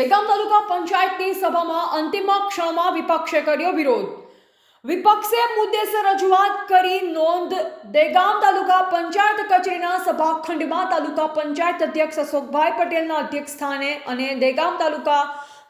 દેગામ તાલુકા પંચાયતની સભામાં અંતિમ ક્ષણમાં વિપક્ષે કર્યો વિરોધ. વિપક્ષે મુદ્દેસર રજૂઆત કરી નોંધ દેગામ તાલુકા પંચાયત કચેરીના સભાખંડમાં તાલુકા પંચાયત અધ્યક્ષ અશોકભાઈ પટેલના અધ્યક્ષ સ્થાને અને દેગામ તાલુકા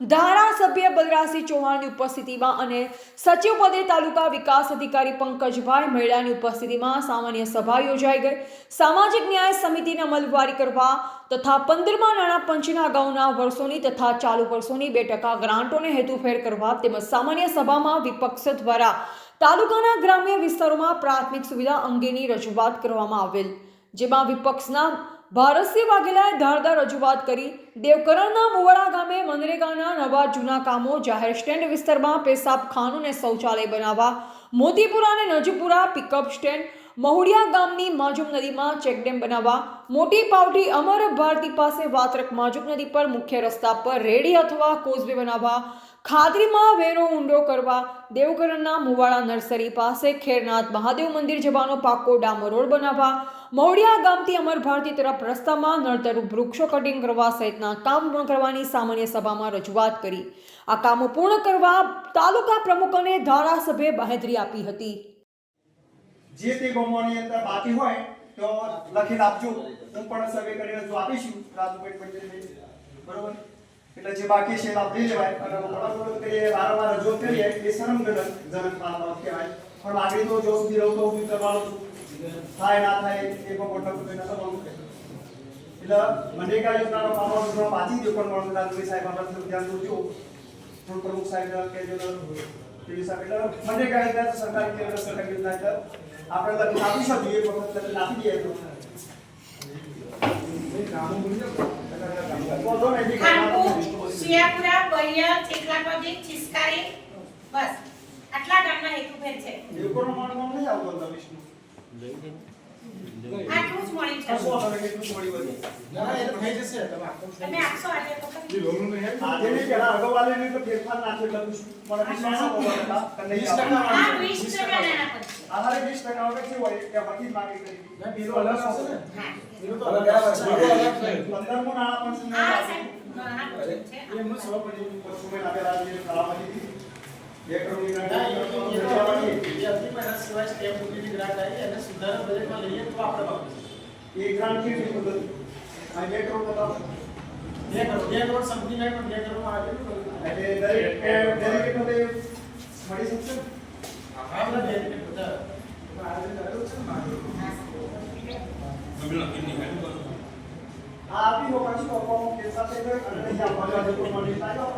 ધારાસભ્ય બલરાજસિંહ ચૌહાણની ઉપસ્થિતિમાં અને સચિવ પદે તાલુકા વિકાસ અધિકારી પંકજભાઈ મહિલાની ઉપસ્થિતિમાં સામાન્ય સભા યોજાઈ ગઈ. સામાજિક ન્યાય સમિતિને અમલવારી કરવા તથા પંદરમાં નાણાં પંચના અગાઉના વર્ષોની તથા ચાલુ વર્ષોની બે ટકા ગ્રાન્ટોને હેતુફેર કરવા તેમજ સામાન્ય સભામાં વિપક્ષ દ્વારા તાલુકાના ગ્રામ્ય વિસ્તારોમાં પ્રાથમિક સુવિધા અંગેની રજૂઆત કરવામાં આવેલ, જેમાં વિપક્ષના ભારતસિંહ વાઘેલાએ ધારદાર રજૂઆત કરી દેવકરણના મુવાડા ગામે મનરેગાના નવા જૂના કામો જાહેર સ્ટેન્ડ વિસ્તારમાં પેશાબખાનું અને શૌચાલય બનાવવા મોતીપુરા અને નજીપુરા પિકઅપ સ્ટેન્ડ મહુડિયા ગામની માજુમ નદીમાં ચેકડેમ બનાવવા મોટી પાવટી અમર ભારતી પાસે વાત્રક માજુમ નદી પર મુખ્ય રસ્તા પર રેડી અથવા કોઝવે બનાવવા, ખાદરીમાં વેરો ઊંડો કરવા દેવકરણના મુવાડા નર્સરી પાસે ખેરનાથ મહાદેવ મંદિર જવાનો પાકો ડામર રોડ બનાવવા, મહુડિયા ગામથી અમર ભારતી તરફ રસ્તામાં નળતરુ વૃક્ષો કટિંગ કરવા સહિતના કામ પૂર્ણ કરવાની સામાન્ય સભામાં રજૂઆત કરી. આ કામો પૂર્ણ કરવા તાલુકા પ્રમુખ અને ધારાસભ્યે બાહેધરી આપી હતી. જે તે ગામોની અંદર બાકી હોય, તો લખીને આપજો. હું પણ સર્વે કરીને જો આપીશું. રાજુભાઈ પંચાયત બરોબર? એટલે જે બાકી છે લઈ લેવાય. અને વડાપ્રધાન કરીએ, વારંવાર રજૂઆત કરીએ. એ શરમજનક જનક બાબત કહેવાય. પણ બાકી તો જો સુધી રહું તો હું કરવાનો છું. થાય, ના થાય, એ પણ મોટા નતો માનું એટલે મનેકા યોજનાનો પાવર થોડો પાછી દો પણ મળતું રાજુભાઈ સાહેબ આપણે ધ્યાન દોરજો. પ્રમુખ સાહેબ કે જો પીડી સાહેબ. એટલે મનેકા યોજના સરકારી કેન્દ્ર, સરકારી યોજના એટલે આપણે લખી આપી શકીએ એક વખત લખીને આપી દઈએ તો. નહીં, બસ. આટલા ગામના હેતુફેર છે. દેવકોનો માણસ નહીં આવતો અંદર વિષ્ણુ. આટલું જ મળી છે કશો વાંધો? નહીં, એટલું જ મળી વધે. તમે આપશો આજે તો ખરી? આજે નહીં, પેલા અગાઉ વાળાને તો ફેરફાર નાખ્યો એટલે પૂછું. મને વિશ્વાસ હતો બરાબર, કે નહીં આવે. આ વીસ ટકા નાના પદ છે આધારે વીસ ટકા વગર કેવું હોય કે વકીલ માગી કરી. બીજો અલગ હશે ને? હા. પંદરમું નાણાં પંચનું આ નાણાં સાહેબ નાના પદ છે એમનું સૌ પછી પશુમેન આપેલા જે કલામાંથી બે કરોડની ગ્રાન્ટ એ ગ્રાન્ટ કેવી પદ્ધતિ આ બે કરોડ બતાવો એટલે દરેક ડેલિગેટ માટે મળી શકશે ને? આ આપી દો પછી તો કોમ કે સાથે અને આપવા માટે કોઈ મળી થાય તો